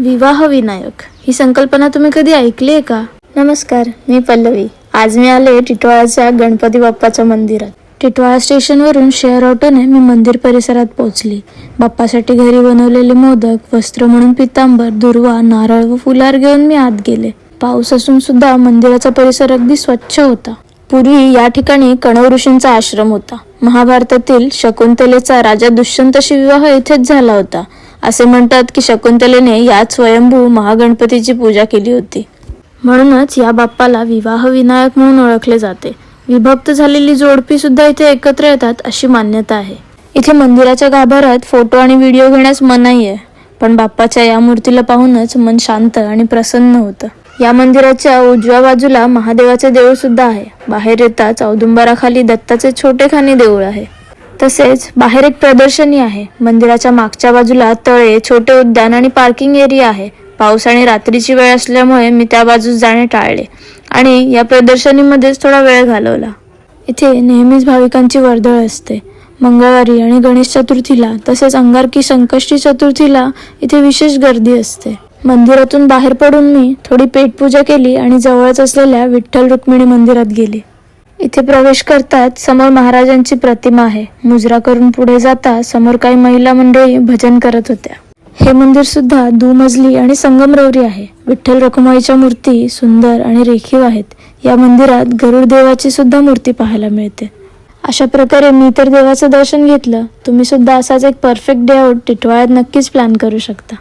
विवाह विनायक ही संकल्पना तुम्ही कधी ऐकली आहे का? नमस्कार मी पल्लवी. आज मी आले टिटवाळाच्या गणपती बाप्पाच्या मंदिरात. टिटवाळा स्टेशनवरून शेअर ऑटोने मी मंदिर परिसरात पोहोचली. बाप्पासाठी घरी बनवलेले मोदक वस्त्र म्हणून पितांबर दुर्वा नारळ व फुलार घेऊन मी आत गेले. पाऊस असून सुद्धा मंदिराचा परिसर अगदी स्वच्छ होता. पूर्वी या ठिकाणी कणव ऋषींचा आश्रम होता. महाभारतातील शकुंतलेचा राजा दुष्यंतशी विवाह इथेच झाला होता. असे म्हणतात की शकुंतलेने याच स्वयंभू महागणपतीची पूजा केली होती. म्हणूनच या बाप्पाला विवाह विनायक म्हणून ओळखले जाते. विभक्त झालेली जोडपी सुद्धा इथे एकत्र येतात अशी मान्यता आहे. इथे मंदिराच्या गाभाऱ्यात फोटो आणि व्हिडिओ घेण्यास मनाई आहे पण बाप्पाच्या या मूर्तीला पाहूनच मन शांत आणि प्रसन्न होतं. या मंदिराच्या उजव्या बाजूला महादेवाचे देऊळ सुद्धा आहे. बाहेर येताच औदुंबराखाली दत्ताचे छोटे खानी देऊळ आहे. तसेच बाहेर एक प्रदर्शनी आहे. मंदिराच्या मागच्या बाजूला तळे छोटे उद्यान आणि पार्किंग एरिया आहे. पाऊस आणि रात्रीची वेळ असल्यामुळे मी त्या बाजूस जाणे टाळले आणि या प्रदर्शनीमध्येच थोडा वेळ घालवला. इथे नेहमीच भाविकांची वर्दळ असते. मंगळवारी आणि गणेश चतुर्थीला तसेच अंगारकी संकष्टी चतुर्थीला इथे विशेष गर्दी असते. मंदिरातून बाहेर पडून मी थोडी पेटपूजा केली आणि जवळच असलेल्या विठ्ठल रुक्मिणी मंदिरात गेली. इथे प्रवेश करतात समोर महाराजांची प्रतिमा आहे. मुजरा करून पुढे जाता समोर काही महिला मंडळी भजन करत होत्या. हे मंदिर सुद्धा दुमजली आणि संगमरवरी आहे. विठ्ठल रखुमाईच्या मूर्ती सुंदर आणि रेखीव आहेत. या मंदिरात गरुड देवाची सुद्धा मूर्ती पाहायला मिळते. अशा प्रकारे मी तर देवाचं दर्शन घेतलं. तुम्ही सुद्धा असाच एक परफेक्ट डे आउट टिटवाळ्यात नक्कीच प्लॅन करू शकता.